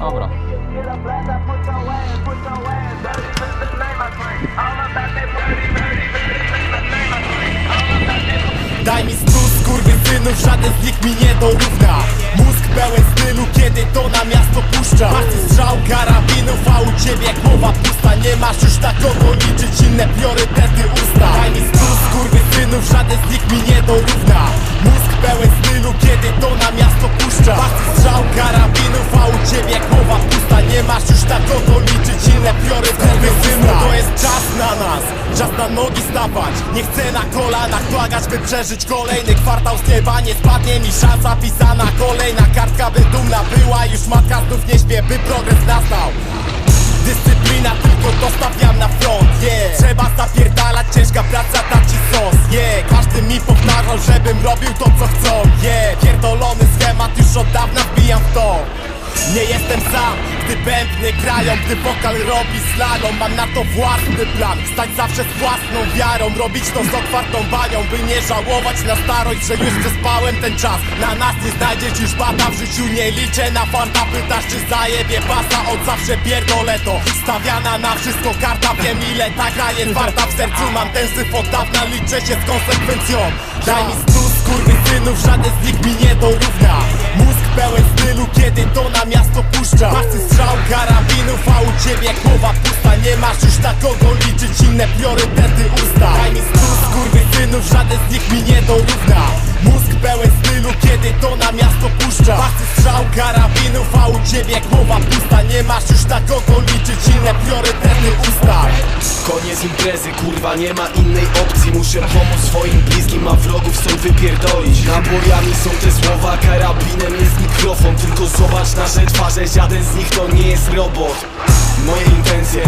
Dobra. Daj mi stu synów, żaden z nich mi nie dorówna Mózg pełen stylu, kiedy to na miasto miasto puszcza Party strzał, karabinów, a u ciebie głowa pusta. Nie masz już na kogo liczyć, inne priorytety usta To jest czas na nas, czas na nogi stawać. Nie chcę na kolanach błagać, by przeżyć kolejny kwartał. Z nieba Nie spadnie mi szansa pisana, kolejna kartka by dumna była. Już matka znów nie śpię, by progres nastał. Dyscyplina tylko dostawiam na front, yeah. Trzeba zapierdalać, ciężka praca da ci sos, yeah. Każdy mi powtarzał, żebym robił to co chcą, yeah nie jestem sam, gdy bębny grają, gdy wokal robi slalom. Mam na to własny plan, stać zawsze z własną wiarą Robić to z otwartą banią, by nie żałować na starość Że już przespałem ten czas, na nas nie znajdziesz już bata W życiu nie liczę na farta, pytasz czy zajebie pasa Od zawsze pierdolę to, stawiana na wszystko karta Wiem ile ta gra jest warta, w sercu mam ten syf od dawna Liczę się z konsekwencją, daj mi stu synów, żaden z nich mi nie dorówna. Mózg pełen kiedy to na miasto puszcza. Pasy strzał, karabinów, a u ciebie głowa pusta. Nie masz już na kogo liczyć, inne priorytety usta. Daj mi stu synów, żaden z nich mi nie dorówna. Mózg pełen stylu, kiedy to na miasto puszcza. Pasy strzał, karabinów, a u ciebie głowa pusta. Nie masz już na kogo liczyć, inne priorytety usta Koniec imprezy, kurwa, nie ma innej opcji. Muszę pomóc swoim bliskim, a wrogów stąd wypierdolić. Nabojami są te słowa, karabinem jest mikrofon. Tylko zobacz nasze twarze, żaden z nich to nie jest robot. Moje intencje